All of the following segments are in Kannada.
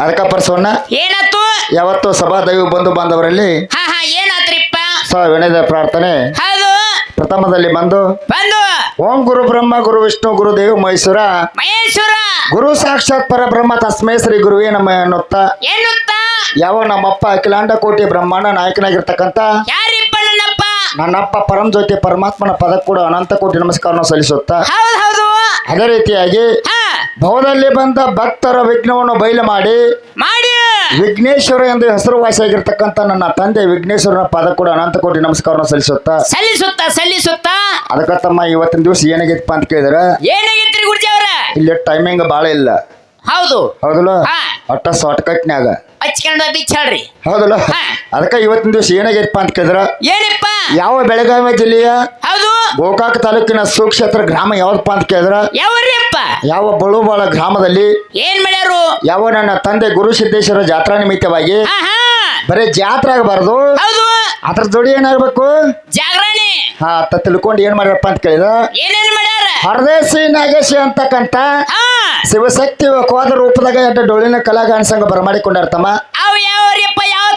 ಅದಕ್ಕ ಪರ್ಸವನ್ನ ಏನತ್ತು ಯಾವತ್ತು ಸಭಾ ದೈವ ಬಂಧು ಬಾಂಧವರಲ್ಲಿ ಹಾ ಹಾ ಏನಾತ್ರಿಪ್ಪ ವಿನಯದ ಪ್ರಾರ್ಥನೆ. ಹೌದು. ಪ್ರಥಮದಲ್ಲಿ ಬಂದು ಬಂದು. ಓಂ ಗುರು ಬ್ರಹ್ಮ ಗುರು ವಿಷ್ಣು ಗುರು ದೇವ ಮಹೇಶ್ವರ. ಮಹೇಶ್ವರ. ಗುರು ಸಾಕ್ಷಾತ್ ಪರಬ್ರಹ್ಮ ತಸ್ಮೈ ಶ್ರೀ ಗುರುವೇ ನಮ್ಮ ಎನ್ನುತ್ತಾ. ಎನ್ನುತ್ತ? ಯಾವ ನಮ್ಮಪ್ಪ ಅಖಿಲಾಂಡ ಕೋಟಿ ಬ್ರಹ್ಮಾಂಡ ನಾಯಕನಾಗಿರ್ತಕ್ಕಂಥ ಯಾರಿಪ್ಪ ನನ್ನಪ್ಪ? ನನ್ನಪ್ಪ ಪರಂ ಜ್ಯೋತಿ ಪರಮಾತ್ಮನ ಪದ ಕೂಡ ಅನಂತ ಕೋಟಿ ನಮಸ್ಕಾರವನ್ನು ಸಲ್ಲಿಸುತ್ತಾ. ಹೌದು ಹೌದು. ಅದೇ ರೀತಿಯಾಗಿ ಹಾ. ಭವದಲ್ಲಿ ಬಂದ ಭಕ್ತರ ವಿಘ್ನವನ್ನು ಬಯಲು ಮಾಡಿ ಮಾಡಿ! ವಿಘ್ನೇಶ್ವರ ಎಂದು ಹೆಸರುವಾಸಿಯಾಗಿರ್ತಕ್ಕಂಥ ನನ್ನ ತಂದೆ ವಿಘ್ನೇಶ್ವರನ ಪದ ಕೂಡ ಅನಂತ ಕೋಟಿ ನಮಸ್ಕಾರ ಸಲ್ಲಿಸುತ್ತಾ ಸಲ್ಲಿಸುತ್ತ ಸಲ್ಲಿಸುತ್ತ? ಅದಕ್ಕ ತಮ್ಮ ಇವತ್ತಿನ ದಿವಸ ಏನಾಗೈತಪ್ಪ ಅಂತ ಕೇಳಿದ್ರ ಏನಾಗೈತ್ರಿ ಗುರುಜಿ ಅವರ? ಇಲ್ಲಿ ಟೈಮಿಂಗ್ ಭಾಳ ಇಲ್ಲ. ಹೌದು. ಹೌದಲ್ಲ. ಒಟ್ಟ ಶಾರ್ಟ್ ಕಟ್ನ್ಯಾಗ ಹಚ್ಕೊಂಡ ಬಿಚ್ಚಾಡ್ರಿ ಹೌದಲ್ಲ? ಅದಕ್ಕ ಇವತ್ತಿನ ದಿವಸ ಏನಾಗೈತಪ್ಪ ಅಂತ ಕೇಳಿದ್ರ ಏನಪ್ಪ? ಯಾವ ಬೆಳಗಾವಿ ಜಿಲ್ಲೆಯ ಹೌದು ಗೋಕಾಕ ತಾಲೂಕಿನ ಸುಕ್ಷೇತ್ರ ಗ್ರಾಮ ಯಾವ್ದಪ್ಪ ಅಂತ ಕೇಳಿದ್ರ? ಯಾವ್ರಿಯಪ್ಪ? ಯಾವ ಬಳುಬಾಳ ಗ್ರಾಮದಲ್ಲಿ? ಏನ್ ಮಾಡ್ಯಾರು? ಯಾವ ನನ್ನ ತಂದೆ ಗುರು ಸಿದ್ದೇಶ್ವರ ಜಾತ್ರಾ ನಿಮಿತ್ತವಾಗಿ? ಬರೀ ಜಾತ್ರೆ ಆಗಬಾರದು? ಹೌದು. ಅದ್ರ ಜೋಡಿ ಏನಾಗಬೇಕು? ಜಾಗರಣೆ. ಹಾ ಅತ್ತ ತಿಳ್ಕೊಂಡು ಏನ್ ಮಾಡ್ಯಾರಪ್ಪ ಅಂತ ಕೇಳಿದ ಏನೇನ್ ಮಾಡ್ಯಾರ? ಹರದೇಶಿ ನಾಗೇಶಿ ಅಂತಕ್ಕಂತ ಹಾ. ಶಿವಶಕ್ತಿ ಕೋದ ರೂಪದಾಗ ಎಡ್ಡ ಡೊಳ್ಳಿನ ಕಲಾಗಾನ ಸಂಘ ಬರಮಾಡಿಕೊಂಡಾರ್ತಮ್ಮ. ಅವ್ ಯಾವ್ರಿಯಪ್ಪ? ಯಾವ ತಾಲೂಕ್ ಯಾವ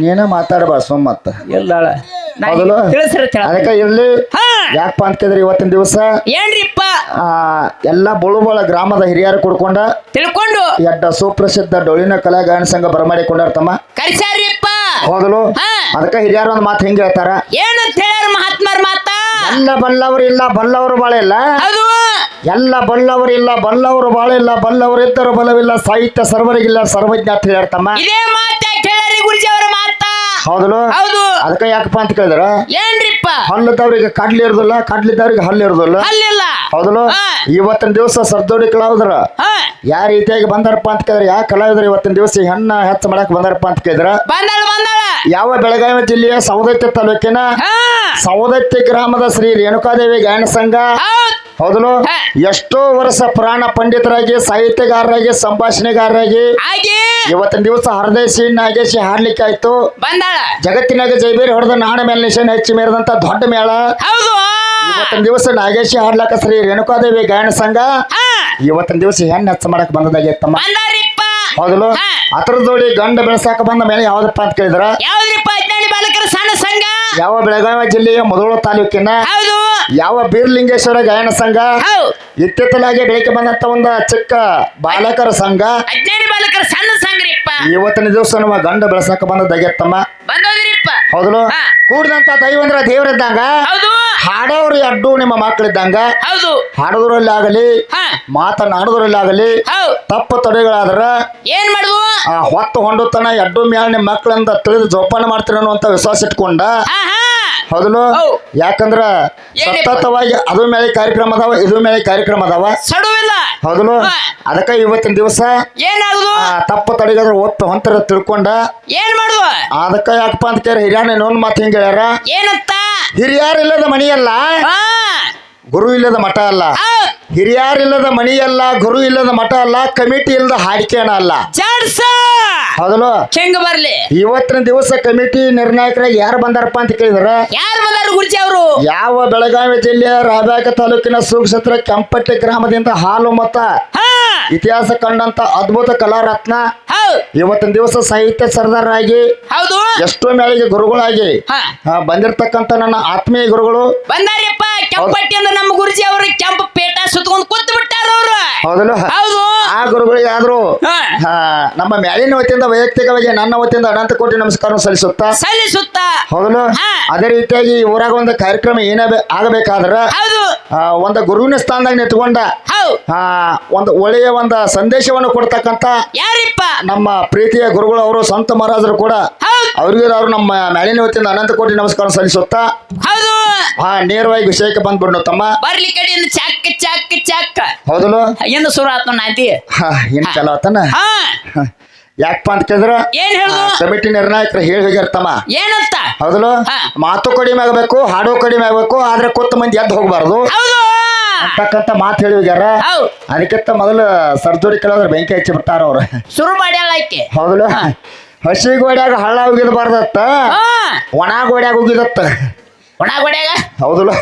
ನೀನ ಎಲ್ಲಾಳ. ಹೌದಲ್ಲ? ತಿಳಿಸ್ರಿ ಅದಕ್ಕ ಇರ್ಲಿ. ಹಾ. ಯಾಕಪ್ಪ ಅಂತ ಕೇಳಿದ್ರೆ ಇವತ್ತಿನ ದಿವಸ ಏನ್ರಿಪ್ಪ? ಎಲ್ಲಾ ಎಲ್ಲ ಬಳುಬಾಳ ಗ್ರಾಮದ ಹಿರಿಯರು ಕುಡ್ಕೊಂಡ ತಿಳ್ಕೊಂಡು. ಎಡ್ಡ ಸುಪ್ರಸಿದ್ಧ ಡೊಳ್ಳಿನ ಕಲಾಗಾನ ಸಂಘ ಬರಮಾಡಿಕೊಂಡಾರ್ತಮ್ಮ ಕರ್ಸ್ಯಾರಿಪ್ಪ ಹೌದಲು? ಹಾ. ಅದಕ್ಕ ಹಿರಿಯರು ಒಂದು ಮಾತು ಹಿಂಗೆ ಹೇಳ್ತಾರ? ಏನಂತ ಹೇಳ್ಯಾರ ಮಹಾತ್ಮರ ಮಾತ? ಎಲ್ಲ ಬಲ್ಲವರು ಇಲ್ಲ ಬಲ್ಲವರು ಬಾಳ ಇಲ್ಲ. ಎಲ್ಲ ಬಲ್ಲವರು ಇಲ್ಲ ಬಲ್ಲವರು ಬಾಳ ಇಲ್ಲ ಬಲ್ಲವರು ಇದ್ದರು ಬಲವಿಲ್ಲ ಸಾಹಿತ್ಯ ಸರ್ವರಿಗಿಲ್ಲ ಸರ್ವಜ್ಞ ಅಂತ ಇದೇ ಮಾತ ಯಾಕೆ ಹೇಳ್ಯಾರಿ ಗುರುಜಿ ಅವರ ಮಾತ ಹೌದಲು ಹೌದು. ಅದಕ್ಕ ಯಾಕಪ್ಪ ಅಂತ ಕೇಳಿದ್ರ? ಏನ್ರಿಪ್ಪ? ಹಲ್ಲದವ್ರಿಗೆ ಕಡ್ಲಿ ಇರೋದಿಲ್ಲ ಕಡ್ಲಿದ್ದವ್ರಿಗೆ ಹಲ್ಲು ಇರೋದಿಲ್ಲ. ಅಲ್ಲಿಲ್ಲ ಹೌದಲು ಹಾ. ಇವತ್ತಿನ ದಿವಸ ಸರ್ದೋಡಿ ಕಲಾವಿದ್ರ. ಯಾವ ರೀತಿಯಾಗಿ ಬಂದಾರಪ್ಪ ಅಂತ ಕೇಳಿದ್ರೆ? ಯಾವ ಕಲಾವಿದ್ರ ಇವತ್ತಿನ ದಿವಸ ಹೆಣ್ಣ ಹೆಚ್ಚ ಮಾಡಕ್ ಬಂದಾರಪ್ಪ ಅಂತ ಕೇಳಿದ್ರ? ಬಂದಾಳ ಬಂದಾಳ. ಯಾವ ಬೆಳಗಾವಿ ಜಿಲ್ಲೆಯ ಸವದತ್ತಿ ತಾಲೂಕಿನ ಸವದತ್ತಿ ಗ್ರಾಮದ ಶ್ರೀ ರೇಣುಕಾದೇವಿ ಗಾಯನ ಸಂಘ? ಹೌದ್. ಹೌದಲು ಎಷ್ಟೋ ವರ್ಷ ಪುರಾಣ ಪಂಡಿತರಾಗಿ ಸಾಹಿತ್ಯಗಾರರಾಗಿ ಸಂಭಾಷಣೆಗಾರರಾಗಿ ಇವತ್ತಿನ ದಿವಸ ಹರದೇಶಿ ನಾಗೇಶಿ ಹಾಡ್ಲಿಕ್ಕೆ ಆಯ್ತು. ಜಗತ್ತಿನಾಗ ಜೈಬೇರಿ ಹೊಡೆದ ನಾಡ ಮೇಲೆ ನಿಶಾನೆ ಹೆಚ್ಚಿ ಮೇರದಂತ ದೊಡ್ಡ ಮೇಳ. ಇವತ್ತಿನ ದಿವಸ ನಾಗೇಶಿ ಹಾಡ್ಲಕ್ಕ ಶ್ರೀ ರೇಣುಕಾದೇವಿ ಗಾಯನ ಸಂಘ. ಇವತ್ತಿನ ದಿವಸ ಹೆಣ್ಣು ಹೆಚ್ಚು ಮಾಡಕ್ ಬಂದದಾಗೈತಮ್ಮ. ಬಂದಾರಿಪ್ಪ ಹತ್ರದೋಡಿ ಹಾ. ಅದ್ರ ಜೋಡಿ ಗಂಡ ಬೆಳೆಸಾಕ ಬಂದ ಮೇಲೆ ಯಾವ್ದಪ್ಪ ಅಂತ ಕೇಳಿದ್ರ? ಯಾವ್ದ್ರಿಪ್ಪ ಅಜ್ಞಾನಿ ಬಾಲಕರ ಸಣ್ಣ ಸಂಘ? ಯಾವ ಬೆಳಗಾವಿ ಜಿಲ್ಲೆಯ ಮೊದಲು ತಾಲೂಕಿನ ಹೌದು. ಯಾವ ಬೀರ್ಲಿಂಗೇಶ್ವರ ಗಾಯನ ಸಂಘ? ಹೌದು. ಇತ್ತಿತ್ತಲಾಗಿ ಬೆಳಗ್ಗೆ ಬಂದಂತ ಒಂದು ಚಿಕ್ಕ ಬಾಲಕರ ಸಂಘ. ಅಜ್ಞಾನಿ ಬಾಲಕರ ಸಣ್ಣ ಸಂಘರಿಪ್ಪ ಇವತ್ತಿನ ದಿವಸ ನಮ್ಮ ಗಂಡ ಬೆಳೆಸಾಕ ಬಂದ ಬಂದೋದ್ರಿಪ್ಪ. ಹೌದು ಹಾ. ಕೂಡಿದಂತ ದೈವಂದ್ರ ದೇವರಿದ್ದಂಗ? ಹೌದು. ಹಾಡೋರು ಅಡ್ಡು ನಿಮ್ಮ ಮಕ್ಕಳಿದ್ದಂಗ ಹೌದು. ಹಾಡೋದ್ರಲ್ಲಿ ಆಗಲಿ ಮಾತನಾಡೋದ್ರಲ್ಲಿ ಆಗಲಿ ತಪ್ಪು ತಡೆಗಳಾದ್ರ ಏನ್ ಮಾಡುದು? ಆ ಹೊತ್ತು ಹೊಂಡುತನ ಎಡ್ಡು ಮ್ಯಾಲ ನಿಮ್ಮ ಮಕ್ಕಳಿಂದ ತಿಳಿದು ಜೋಪಾನ ಮಾಡ್ತೀರ ಅನ್ನುವಂತ ವಿಶ್ವಾಸ ಇಟ್ಕೊಂಡ ಹಾ ಹಾ. ಹೌದಲು ಹೌದ್. ಯಾಕಂದ್ರ ಸತತವಾಗಿ ಅದು ಮೇಲೆ ಕಾರ್ಯಕ್ರಮ ಅದಾವ ಇದು ಮೇಲೆ ಕಾರ್ಯಕ್ರಮ ಅದಾವ. ಸಡುವಿಲ್ಲ. ಹೌದಲು ಅದಕ್ಕ ಇವತ್ತಿನ ದಿವಸ ತಪ್ಪು ತಡೆಗಾದ್ರ ಒತ್ತು ಹೊಂತರ ತಿಳ್ಕೊಂಡ ಏನ್ ಮಾಡುವ ಅದಕ್ಕ ಯಾಕಪ್ಪ ಅಂತ ಕೇಳಿ ಹಿರಿಯಣ್ಣ ಇನ್ನೊಂದು ಮಾತು ಹಿಂಗೆ ಹೇಳ್ಯಾರ ಏನಂತ? ಹಿರಿಯರಿಲ್ಲದ ಮಣಿಯಲ್ಲ ಹಾ. ಗುರು ಇಲ್ಲದ ಮಠ ಅಲ್ಲ. ಹೌದ್ ಮನಿ ಮಣಿಯಲ್ಲ ಗುರು ಇಲ್ಲದ ಮಠ ಅಲ್ಲ ಕಮಿಟಿ ಇಲ್ಲದ ಹಾಡಿಕೆಣ ಅಲ್ಲ. ಹೆಂಗ ಬರ್ಲಿ? ಇವತ್ತಿನ ದಿವಸ ಕಮಿಟಿ ನಿರ್ಣಾಯಕರಾಗಿ ಯಾರು ಬಂದಾರಪ್ಪ ಅಂತ ಕೇಳಿದ್ರ? ಯಾರು ಬಂದಾರ ಗುರುಜಿ ಅವರು? ಯಾವ ಬೆಳಗಾವಿ ಜಿಲ್ಲೆಯ ರಾಬ್ಯಾಕ ತಾಲೂಕಿನ ಸುಕ್ಷೇತ್ರ ಕೆಂಪಟ್ಟೆ ಗ್ರಾಮದಿಂದ ಹಾಲು ಮತ ಇತಿಹಾಸ ಕಂಡಂತ ಅದ್ಭುತ ಕಲಾರತ್ನ ಇವತ್ತಿನ ದಿವಸ ಸಾಹಿತ್ಯ ಸರ್ದಾರರಾಗಿ ಹೌದು. ಎಷ್ಟೋ ಮೇಳಿಗೆ ಗುರುಗಳಾಗಿ ಬಂದಿರತಕ್ಕಂತ ನನ್ನ ಆತ್ಮೀಯ ಗುರುಗಳು ಬಂದಾರಿಪ್ಪ ಕೆಂಪಟ್ಟಿಯಿಂದ ನಮ್ಮ ಗುರುಜಿ ಅವರು ಕೆಂಪು ಪೇಟ ಸುತ್ತಕೊಂಡು ಕೂತ್ ಬಿಟ್ಟಾರ ಅವ್ರು ಹೌದಲ್ಲ? ಹೌದು. ಆ ಗುರುಗಳಿಗೆ ಆದ್ರೂ ನಮ್ಮ ಮ್ಯಾಲಿನ ವತಿಯಿಂದ ವೈಯಕ್ತಿಕವಾಗಿ ನನ್ನ ವತಿಯಿಂದ ಅನಂತ ಕೋಟಿ ನಮಸ್ಕಾರ ಸಲ್ಲಿಸುತ್ತಾ ಸಲ್ಲಿಸುತ್ತ. ಹೌದಲ್ಲ? ಅದೇ ರೀತಿಯಾಗಿ ಈ ಊರಾಗ ಒಂದು ಕಾರ್ಯಕ್ರಮ ಏನ ಆಗಬೇಕಾದ್ರ ಒಂದು ಗುರುವಿನ ಸ್ಥಾನದಾಗ ನಿಂತ್ಕೊಂಡ ಒಂದು ಒಳ್ಳೆಯ ಒಂದು ಸಂದೇಶವನ್ನು ಕೊಡ್ತಕ್ಕಂತ ಯಾರಿಪ್ಪ? ನಮ್ಮ ಪ್ರೀತಿಯ ಗುರುಗಳು ಅವರು ಸಂತ ಮಹಾರಾಜರು ಕೂಡ ಅವರಿಗೆ ಅವರು ನಮ್ಮ ಮ್ಯಾಲಿನ ವತಿಯಿಂದ ಅನಂತ ಕೋಟಿ ನಮಸ್ಕಾರ ಸಲ್ಲಿಸುತ್ತಾ ಹೌದು. ಆ ನೇರವಾಗಿ ವಿಷಯಕ್ಕೆ ಬಂದ್ಬಿಡ್ನು ತಮ್ಮ. ಬರ್ಲಿ ಕಡೆ ಚಾಕ್ ಚಾಕ್ ಚಾಕ್. ಹೌದಲ್ಲ? ಏನು ಶುರು ಆತ್ಮ ನಾಂತಿ ಹಾ ಏನ್ ಚಲೋ ಆತನ? ಹಾ. ಯಾಕಪ್ಪ ಅಂತ ಕೇಳಿದ್ರ? ಏನ್ ಹೇಳುದು? ಕಮಿಟಿ ನಿರ್ಣಾಯಕರು ಹೇಳಿ ಹೋಗಿರ್ತಮ್ಮ ಏನಂತ? ಹೌದಲ್ಲ? ಹಾ. ಮಾತು ಕಡಿಮೆ ಆಗಬೇಕು ಹಾಡು ಕಡಿಮೆ ಆಗ್ಬೇಕು ಆದ್ರೆ ಕೊತ್ತ ಮಂದಿ ಎದ್ದು ಹೋಗ್ಬಾರ್ದು. ಹೌದು. ಅಂತಕ್ಕಂತ ಮಾತು ಹೇಳಿ ಹೋಗ್ಯಾರ. ಅದಕ್ಕಿಂತ ಮೊದಲು ಸರ್ಜೋಡಿ ಕೆಲವ್ರ ಬೆಂಕಿ ಹಚ್ಚಿ ಬಿಟ್ಟಾರ ಅವ್ರು. ಶುರು ಮಾಡ್ಯಾಳ ಆಕೆ. ಹೌದಲ್ಲ? ಹಸಿ ಗೋಡ್ಯಾಗ ಹಳ್ಳ ಹೋಗಿದಬಾರ್ದತ್ತ ಹಾ. ಒಣ ಗೋಡ್ಯಾಗ ಹೋಗಿದತ್ತ ಒಣ ಗೋಡ್ಯಾಗ ಹೌದಲ್ಲ?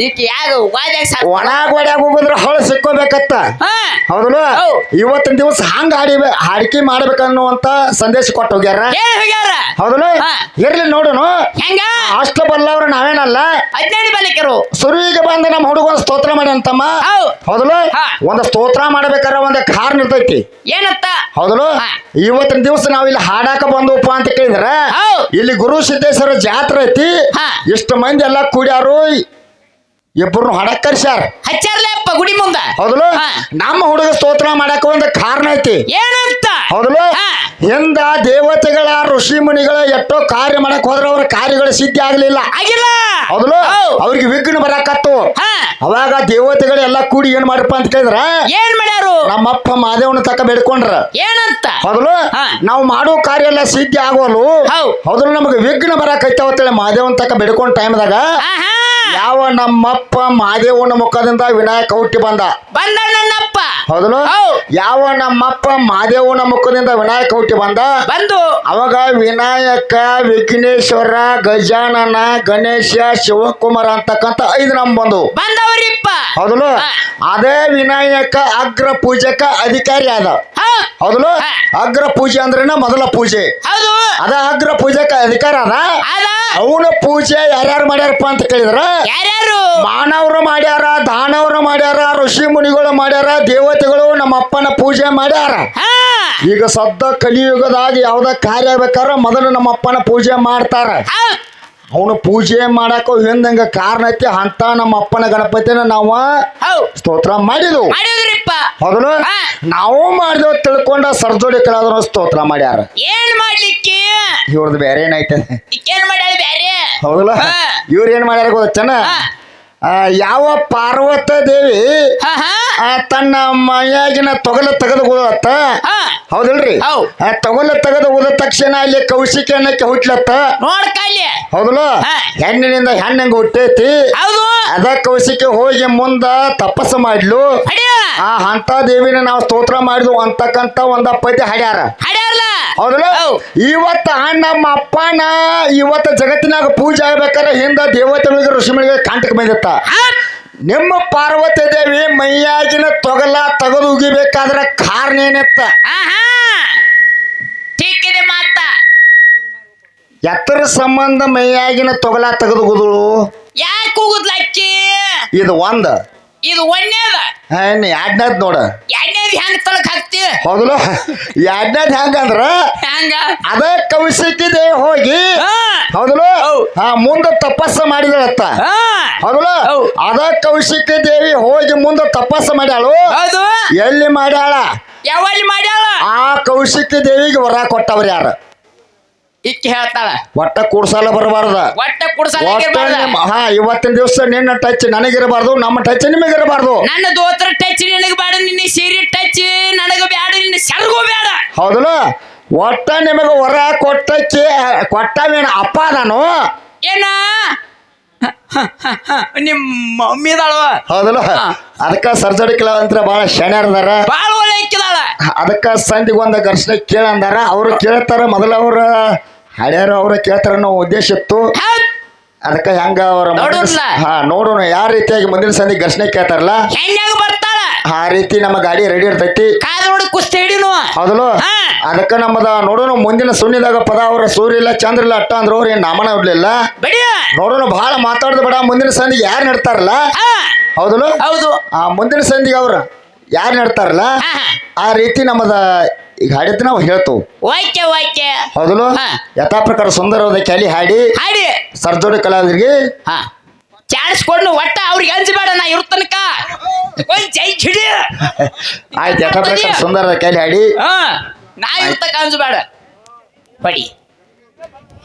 ಈಕ ಯಾಗ ವಾದ್ಯಾಗ ಸಾ ಒಣ ಗೋಡ್ಯಾಗ ಹೋಗಿದ್ರ ಹೊಳ ಸಿಕ್ಕೋಬೇಕತ್ತ. ಹಾ. ಹೌದಲ್ಲ ಹೌದ್. ಇವತ್ತಿನ ದಿವಸ ಹಂಗ ಹಾಡಿಬೇ ಹಾಡಿಕೆ ಮಾಡ್ಬೇಕನ್ನುವಂತ ಸಂದೇಶ ಕೊಟ್ಟು ಹೋಗ್ಯಾರ. ಏನ್ ಹೋಗ್ಯಾರ ಹೌದಲ್ಲ ಹಾ. ಇರ್ಲಿ ನೋಡೋಣ ಹೆಂಗ? ಅಷ್ಟ ಬಲ್ಲವ್ರು ನಾವೇನಲ್ಲ. ಹದಿನೈದು ಬಾಲಿಕರು. ಸುರುವಿಗೆ ಬಂದ ನಮ್ಮ ಹುಡುಗ ಸ್ತೋತ್ರ ಮಾಡಿ ಅಂತಮ್ಮ. ಹೌದ್. ಹೌದಲ್ಲ ಹಾ. ಒಂದ್ ಸ್ತೋತ್ರ ಮಾಡ್ಬೇಕಾರ ಒಂದ್ ಕಾರಣ ಇರ್ತೈತಿ ಏನತ್ತ? ಹೌದಲ್ಲ ಹಾ. ಇವತ್ತಿನ ದಿವಸ ನಾವ್ ಇಲ್ಲಿ ಹಾಡಾಕ ಬಂದವಪ್ಪ ಅಂತ ಕೇಳಿದ್ರ. ಹೌದ್. ಇಲ್ಲಿ ಗುರು ಸಿದ್ದೇಶ್ವರ ಜಾತ್ರೆ ಐತಿ. ಹಾ. ಇಷ್ಟು ಮಂದಿ ಎಲ್ಲ ಕೂಡ್ಯಾರು. ಇಬ್ಬರು ಹಡಕ್ ಕರ್ಸ್ಯಾರ. ಹಚ್ಚಾರ್ಲೇಪ್ಪ ಗುಡಿ ಮುಂದ. ಹೌದಲ್ಲ? ಹಾ. ನಮ್ಮ ಹುಡುಗ ಸ್ತೋತ್ರ ಮಾಡಕ ಒಂದು ಕಾರಣ ಐತಿ. ಏನಂತ? ಹೌದಲ್ಲ? ಹಾ. ಹಿಂದ ದೇವತೆಗಳ ಋಷಿ ಮುನಿಗಳ ಎಷ್ಟೋ ಕಾರ್ಯ ಮಾಡಕ್ ಹೋದ್ರ ಅವ್ರ ಕಾರ್ಯಗಳು ಸಿದ್ಧಿ ಆಗ್ಲಿಲ್ಲ. ಆಗಿಲ್ಲ. ಹೌದಲ್ಲ? ಹೌ. ಅವ್ರಿಗೆ ವಿಘ್ನ ಬರಾಕತ್ತು. ಹಾ. ಅವಾಗ ದೇವತೆಗಳೆಲ್ಲ ಕೂಡಿ ಏನ್ ಮಾಡಪ್ಪ ಅಂತ ಕೇಳಿದ್ರ? ಏನ್ ಮಾಡ್ಯಾರು? ನಮ್ಮಪ್ಪ ಮಾದೇವನ ತಕ ಬೇಡ್ಕೊಂಡ್ರ. ಏನಂತ? ಹೌದಲ್ಲ? ಹಾ. ನಾವು ಮಾಡೋ ಕಾರ್ಯ ಎಲ್ಲ ಸಿದ್ಧಿ ಆಗೋಲು ಹೌ. ಹೌದಲ್ಲ? ನಮಗೆ ವಿಘ್ನ ಬರಾಕೈತಾವ ಅವತ್ತೇಳಿ ಮಾದೇವನ ತಕ ಬೇಡ್ಕೊಂಡ್ ಟೈಮ್ದಾಗ ಆಹಾ. ಯಾವ ನಮ್ಮಪ್ಪ ಮಾದೇವನ ಮುಖದಿಂದ ವಿನಾಯಕ ಹುಟ್ಟಿ ಬಂದ. ಬಂದ ನನ್ನಪ್ಪ ಹೌದಲ್ಲ? ಹೌದ್. ಯಾವ ನಮ್ಮಪ್ಪ ಮಾದೇವನ ಮುಖದಿಂದ ವಿನಾಯಕ ಹುಟ್ಟಿ ಬಂದ? ಬಂದು. ಅವಾಗ ವಿನಾಯಕ ವಿಘ್ನೇಶ್ವರ ಗಜಾನನ ಗಣೇಶ ಶಿವಕುಮಾರ ಅಂತಕ್ಕಂಥ ಐದು ನಮ್ಮ ಬಂದು. ಬಂದವರಿಪ್ಪ. ಹೌದಲ್ಲ? ಹಾ. ಅದೇ ವಿನಾಯಕ ಅಗ್ರ ಪೂಜಕ ಅಧಿಕಾರಿ ಆದ. ಹೌದ್. ಹೌದಲ್ಲ? ಹಾ. ಅಗ್ರ ಪೂಜೆ ಅಂದ್ರೇನ ಮೊದಲ ಪೂಜೆ. ಹೌದು. ಅದ ಅಗ್ರ ಪೂಜಕ ಅಧಿಕಾರ ಅದ ಅದ ಅವನ ಪೂಜೆ ಯಾರ್ಯಾರು ಮಾಡ್ಯಾರಪ್ಪ ಅಂತ ಕೇಳಿದ್ರ? ಯಾರ್ಯಾರು? ಮಾನವರು ಮಾಡ್ಯಾರ ದಾನವರು ಮಾಡ್ಯಾರ ಋಷಿ ಮುನಿಗಳು ಮಾಡ್ಯಾರ ದೇವತೆಗಳು ನಮ್ಮ ಅಪ್ಪನ ಪೂಜೆ ಮಾಡ್ಯಾರ. ಈಗ ಸದ್ದ ಕಲಿಯುಗದಾಗ ಯಾವ್ದ ಕಾರ್ಯ ಬೇಕಾದ್ರ ಮೊದಲು ನಮ್ಮ ಅಪ್ಪನ ಪೂಜೆ ಮಾಡ್ತಾರ. ಅವನು ಪೂಜೆ ಮಾಡಾಕ ಹಿಂದಂಗ ಕಾರಣ ಐತಿ ಅಂತ ನಮ್ಮ ಅಪ್ಪನ ಗಣಪತಿನ ನಾವು ಸ್ತೋತ್ರ ಮಾಡಿದ್ವು. ಮಾಡಿದ್ರಿಪ್ಪ. ಹೌದಲ್ಲ? ನಾವು ಮಾಡಿದೆವು ತಿಳ್ಕೊಂಡ ಸರ್ಜೋಡಿ ಕಲಾದ್ರು ಸ್ತೋತ್ರ ಮಾಡ್ಯಾರ. ಏನ್ ಮಾಡ್ಲಿಕ್ಕೆ? ಇವ್ರದ್ದು ಬೇರೆ ಏನೈತೆ? ಹೌದಲ್ಲ. ಇವ್ರು ಏನ್ ಮಾಡ್ಯಾರ ಗೊತ್ತನ ಯಾವ ಪಾರ್ವತ ದೇವಿ ಆ, ತನ್ನ ಮೈಯಾಗಿನ ತೊಗಲ ತೆಗೆದು ಓದತ್ತ ಹಾ. ಹೌದಲ್ರಿ? ಹೌದ್. ಆ ತೊಗಲ ತೆಗೆದು ಓದ ತಕ್ಷಣ ಅಲ್ಲಿ ಕೌಶಿಕ ಅನ್ನಕ್ಕೆ ಹುಟ್ಲತ್ತ? ನೋಡ್ ಕಾಲಿ. ಹೌದಲ್ಲ? ಹಾ. ಹೆಣ್ಣಿನಿಂದ ಹೆಣ್ಣಂಗ ಹುಟ್ಟೈತಿ? ಹೌದು. ಅದ ಕೌಶಿಕ ಹೋಗಿ ಮುಂದ ತಪಸ್ಸು ಮಾಡ್ಲು. ಆ ಹಂತ ದೇವಿನ ನಾವು ಸ್ತೋತ್ರ ಮಾಡಿದ್ವು ಅಂತಕ್ಕಂತ ಒಂದ ಪದ್ಯ ಹಾಡ್ಯಾರ. ಹೌದಲ್ಲ? ಹೌದ್. ಇವತ್ತ ನಮ್ಮ ಅಪ್ಪನ ಇವತ್ತ ಜಗತ್ತಿನಾಗ ಪೂಜೆ ಆಗ್ಬೇಕಾದ್ರೆ ಹಿಂದ ದೇವತೆಗಳಿಗೆ ಋಷಿಗಳಿಗೆ ಕಾಂತಕ್ಕೆ ಬಂದಿತ್ತ. ನಿಮ್ಮ ಪಾರ್ವತಿ ದೇವಿ ಮೈಯಾಗಿನ ತೊಗಲ ತಗದು ಉಗಿಬೇಕಾದ್ರ ಕಾರಣ ಏನಿತ್ತ? ಆಹಾ! ಮಾತ. ಎತ್ತರ ಸಂಬಂಧ ಮೈಯಾಗಿನ ತೊಗಲ ತೆಗೆದು ಉಗುದಳು? ಯಾಕೆ ಕೂಗುದ್ಲಕ್ಕಿ ಇದು ಒಂದ. ಇದು ಒಣ್ಣೇದ ಎರಡನೇದ್ ನೋಡ. ಎರಡನೇದ್ ಹೆಂಗ್ ತಲಕ್ ಹಾಕ್ತಿ? ಹೌದಲ್ಲ ಎರಡನೇದ್ ಹೆಂಗಂದ್ರ ಹೆಂಗ? ಅದ ದೇವಿ ಹೋಗಿ. ಹೌದಲು. ಹಾ ಮುಂದ ತಪಸ್ಸ ಮಾಡಿದಳತ್ತ. ಹಾ. ಹೌದಲ್ಲ? ಅದ ಕೌಶಿಕ ದೇವಿ ಹೋಗಿ ಮುಂದ ತಪಸ್ಸ ಮಾಡ್ಯಾಳು. ಎಲ್ಲಿ ಮಾಡ್ಯಾಳ? ಯಾವಲ್ಲಿ ಮಾಡ್ಯಾಳ? ಆ ಕೌಶಿಕ ದೇವಿಗೆ ವರ ಕೊಟ್ಟವ್ರ ಯಾರ? ಇಕ್ಕಿ ಹೇಳ್ತಾಳ. ಒಟ್ಟ ಕೂಡ್ಸಾಲ ಬರಬಾರ್ದ. ಒಟ್ಟ ಕುಡ್ಸಲ್ಲ ಒಟ್ಟ ಹಾ ಇವತ್ತಿನ ದಿವಸ ನಿನ್ನ ಟಚ್ ನನಗಿರಬಾರ್ದು ನಮ್ಮ ಟಚ್ ನಿಮಗಿರಬಾರ್ದು. ನನ್ನ ದೋತ್ರ ಟಚ್ ನಿನಗೆ ಬೇಡ ನಿನ್ನ ಸೀರೆ ಟಚ್ ನನಗ ಬೇಡ ನಿನ್ನ ಸೆರಗು ಬೇಡ ಹೌದಲ್ಲ? ಒಟ್ಟ ನಿಮಗೆ ವರ ಕೊಟ್ಟಕ್ಕೆ ಕೊಟ್ಟವೇನು ಅಪ್ಪ ನಾನು. ಏನ? ನಿಮ್ಮ ಮಮ್ಮಿ ಇದಾಳವ ಹೌದಲ್ಲ. ಅದಕ್ಕ ಸರ್ಜರಿ ಅಂತ ಬಹಳ ಶಣ್ಯಾರದಾರ ಬಾಳ ಒಳ್ಳೆ ಇಕ್ಕಿದಾಳ ಅದಕ್ಕ ಸಂಧಿಗೆ ಒಂದು ಘರ್ಷಣೆ ಕೇಳಂದಾರ. ಅವ್ರು ಕೇಳ್ತಾರ ಮೊದಲ ಅವ್ರ ಹಳ್ಯಾರ ಅವ್ರ ಕೇಳ್ತಾರ ಅನ್ನೋ ಉದ್ದೇಶ ಇತ್ತು. ಅದಕ್ಕೆ ಹೆಂಗ ಅವರ ನೋಡೋಣ್ಲ? ಹಾ ನೋಡೋಣ. ಯಾವ ರೀತಿಯಾಗಿ ಮುಂದಿನ ಸಂಧಿ ಘರ್ಷಣೆ ಕೇಳ್ತಾರಲ್ಲ? ಹೆಂಗ ಬರ್ತಾಳ. ಆ ರೀತಿ ನಮ್ಮ ಗಾಡಿ ರೆಡಿ ಇರ್ತೈತಿ. ಕಾದ ನೋಡಿ ಕುಸ್ತಿ ಹಿಡಿನು. ಹೌದಲ್ಲ? ಹಾ. ಅದಕ್ಕ ನಮ್ಮದ ನೋಡೋಣ ಮುಂದಿನ ಸುಣ್ಣಿದಾಗ ಪದ ಅವ್ರ ಸೂರ್ಯ ಇಲ್ಲ ಚಂದ್ರ ಇಲ್ಲ ಅಟ್ಟ ಅಂದ್ರ ಅವ್ರ ಏನ್ ನಾಮನ ಇರ್ಲಿಲ್ಲ. ನೋಡೋಣ ಬಹಳ ಮಾತಾಡೋದು ಬೇಡ. ಮುಂದಿನ ಸಂಧಿಗೆ ಯಾರು ನಡ್ತಾರಲ್ಲ? ಹಾ. ಹೌದಲ್ಲ? ಹೌದು. ಆ ಮುಂದಿನ ಸಂಧಿಗೆ ಅವ್ರ ಯಾರು ನಡ್ತಾರಲ್ಲ ಹಾ ಹಾ. ಆ ರೀತಿ ನಮ್ಮದ ಈಗ ಹಾಡಿದ್ ನಾವು ಹೇಳ್ತೇವೆ. ಓಕೆ ಓಕೆ ಹೌದಲ್ಲ? ಹಾ. ಯಥಾ ಪ್ರಕಾರ ಸುಂದರವಾದ ಕ್ಯಾಲಿ ಹಾಡಿ. ಹಾಡಿ. ಸರ್ಜೋಡಿ ಕಲಾವಿದರಿಗೆ. ಹಾ. ಚಾನ್ಸ್ ಕೊಡ್ನು ಒಟ್ಟ ಅವ್ರಿಗೆ ಅಂಜಬೇಡ ನಾ ಇರೋ ತನಕ. ಒಂದ್ ಜೈ ಹಿಡಿ ಆಯ್ತು ಯಥಾ ಪ್ರಕಾರ ಸುಂದರದ ಕ್ಯಾಲಿ ಹಾಡಿ. ಹಾ ನಾ ಇರ್ತಕ ಅಂಜಬೇಡ ಬಡಿ.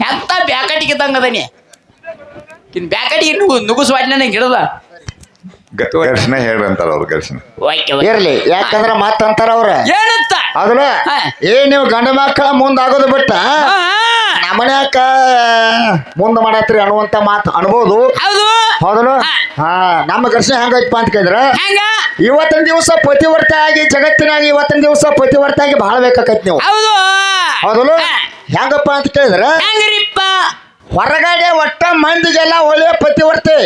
ಎಂತ ಬ್ಯಾಕಟಿಗೆ ಇದ್ದಂಗದನಿ ಇನ್ ಬ್ಯಾಕಟಿಗೆ ನುಗ್ಗು ನುಗ್ಗುಸ್ ವಾಡ್ನ ನಂಗೆ ಹಿಡದ ಘರ್ಷಣೆ ಹೇಳ್ರಂತಾರ ಅವ್ರು ಘರ್ಷಣೆ ಓಕೆ ಓಕೆ. ಇರ್ಲಿ ಯಾಕಂದ್ರ ಮಾತಂತಾರ ಅವ್ರ? ಏನಂತ? ಹಾ. ಏ ನೀವು ಗಂಡ ಮಕ್ಕಳ ಮುಂದಾಗೋದು ಬಿಟ್ಟ? ನಮ್ಮನ್ಯಾಕ ಮುಂದ ಮಾಡತ್ರಿ ಅನ್ನುವಂತ ಮಾತು ಅನ್ಬೋದು. ಹೌದು. ಹೌದಲ್ಲ? ಹಾ. ಹಾ ನಮ್ಮ ಘರ್ಷಣೆ ಹೆಂಗೈತಪ್ಪ ಅಂತ ಕೇಳಿದ್ರ? ಹೆಂಗ? ಇವತ್ತಿನ ದಿವಸ ಪತಿವರ್ತ ಆಗಿ ಜಗತ್ತಿನಾಗ ಇವತ್ತಿನ ದಿವಸ ಪತಿವರ್ತ ಆಗಿ ಬಹಳ ಬೇಕಾಕೈತಿ ನೀವು. ಹೌದು. ಹೌದಲ್ಲ? ಹಾ. ಹೆಂಗಪ್ಪ ಅಂತ ಕೇಳಿದ್ರ? ಹೆಂಗ್ರಿಪ್ಪ? ಹೊರಗಡೆ ಒಟ್ಟ ಮಂದಿಗೆಲ್ಲ ಒಳ್ಳೆಯ ಪತಿವರ್ತಿ.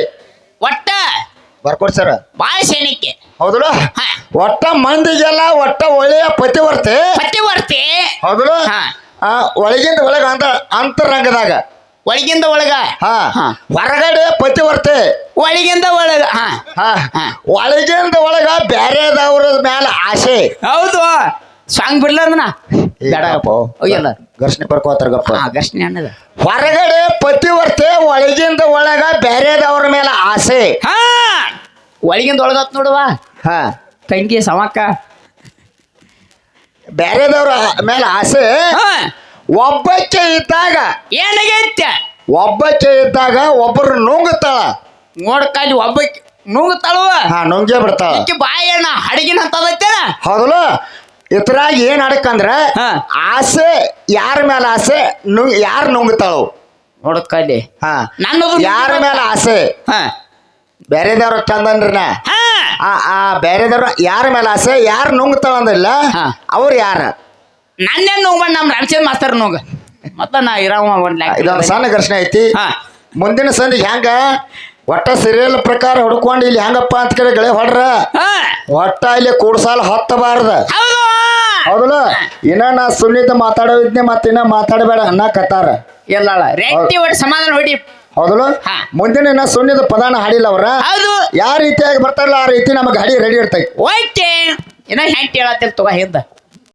ಒಟ್ಟ? ಬರ್ಕೊಡ್ಸ್ಯಾರ ಬಾಳ ಸೈನಿಕೆ. ಹೌದಲ್ಲ? ಹಾ. ಒಟ್ಟ ಮಂದಿಗೆಲ್ಲ ಒಟ್ಟ ಒಳ್ಳೆಯ ಪತಿವರ್ತೆ. ಪತಿವರ್ತಿ. ಹೌದಲ್ಲ? ಹಾ. ಆ, ಒಳಗಿಂದ ಒಳಗ ಅಂತ ಅಂತರಂಗದಾಗ. ಒಳಗಿಂದ ಒಳಗ. ಹಾ. ಹಾ. ಹೊರಗಡೆ ಪತಿವರ್ತೆ. ಒಳಗಿಂದ ಒಳಗ. ಹಾ. ಹಾ. ಹಾ. ಒಳಗಿಂದ ಒಳಗ ಬ್ಯಾರೆದವ್ರ ಮ್ಯಾಲ ಆಸೆ. ಹೌದು. ಸಾಂಗ್ ಬಿಡ್ಲ ಅದನ್ನ? ಬೇಡಪ್ಪ ಹೋಗ್ಯಲ್ಲ ಘರ್ಷಣೆ ಬರ್ಕೋತಾರ ಗಪ್ಪ. ಹಾ ಗರ್ಷಣೆ ಅನ್ನದ. ಹೊರಗಡೆ ಪತಿವರ್ತೆ ಒಳಗಿಂದ ಒಳಗ ಬ್ಯಾರೆದವ್ರ ಮೇಲೆ ಆಸೆ. ಹಾ. ಒಳಗಿಂದ ಒಳಗತ್ ನೋಡುವ. ಹಾ. ತಂಗಿ ಸಮಕ್ಕ ಬೇರೆದವ್ರ ಮೇಲೆ ಆಸೆ. ಹಾ. ಒಬ್ಬಕ್ಕೆ ಇದ್ದಾಗ. ಏನಾಗೈತೆ? ಒಬ್ಬಕ್ಕೆ ಇದ್ದಾಗ ಒಬ್ಬರು ನುಂಗುತ್ತಾಳ. ನೋಡ್ಕಾಲಿ ಒಬ್ಬ ನುಂಗುತ್ತಾಳುವ ಹಾ ನುಂಗೇ ಬಿಡ್ತಾಳ. ಬಾಯಣ್ಣ ಹಡಗಿನ ಅಂತದೈತೇನ ಹೌದಲ್ಲ? ಇದ್ರಾಗ ಏನ್ ಅಡಕಂದ್ರ ಹಾ. ಆಸೆ ಯಾರ ಮೇಲೆ ಆಸೆ ನು ಯಾರು ನುಂಗುತ್ತಾಳು? ನೋಡ್ಕಾಲಿ ಹಾ. ನನ್ನದು ಯಾರ ಮೇಲೆ ಆಸೆ? ಹಾ. ಬೇರೆದವ್ರ ಚಂದನ್ರಿನ ಹಾ. ಆ ಆ ಬೇರೆದವ್ರ ಯಾರ ಮೇಲೆ ಆಸೆ? ಯಾರು ನುಂಗ್ತಾವಂದಿಲ್ಲ ಹಾ. ಅವ್ರು ಯಾರ? ನನ್ನೇನು ನೋವು ನಮ್ಮ ರಾಮಚಂದ್ರ ಮಾಸ್ತರ್ ನೋಗ. ಮತ್ತ ನಾ ಇರಾವ ಒಂದ್ ಇದೊಂದು ಸಣ್ಣ ಘರ್ಷಣೆ ಐತಿ. ಹಾ. ಮುಂದಿನ ಸಂಜೆ ಹೆಂಗ ಒಟ್ಟ ಸೀರಿಯಲ್ ಪ್ರಕಾರ ಹುಡ್ಕೊಂಡು ಇಲ್ಲಿ ಹೆಂಗಪ್ಪ ಅಂತ ಕೇಳಿ ಗೆಳೆ ಹೊಡ್ರ. ಹಾ. ಒಟ್ಟ ಇಲ್ಲಿ ಕೂಡ್ಸಾಲ ಹತ್ತಬಾರ್ದ. ಹೌದು. ಹೌದಲ್ಲ? ಇನ್ನ ನಾ ಸುನ್ನಿತ ಮಾತಾಡೋ ಇದ್ನೆ ಮತ್ತಿನ್ನ ಮಾತಾಡಬೇಡ ಅನ್ನಕತ್ತಾರ. ಎಲ್ಲ ರೆಟ್ಟಿ ಒಟ್ಟು ಸಮಾಧಾನ ಹೊಡಿ. ಹೌದಲ್ಲ. ಮುಂದಿನ ಇನ್ನ ಸುನ್ನಿದ ಪದಾನ ಹಾಡಿಲ್ಲ ಅವ್ರ. ಹೌದು. ಯಾವ ರೀತಿಯಾಗಿ ಬರ್ತಾರಲ್ಲ ಆ ರೀತಿ ನಮಗೆ ಗಾಡಿ ರೆಡಿ ಇರ್ತೈತಿ. ಓಕೆ ಇನ್ನ ಹೆಂಟ್ ಹೇಳತ್ತಿರ್ ತಗೋ ಹಿಂದ.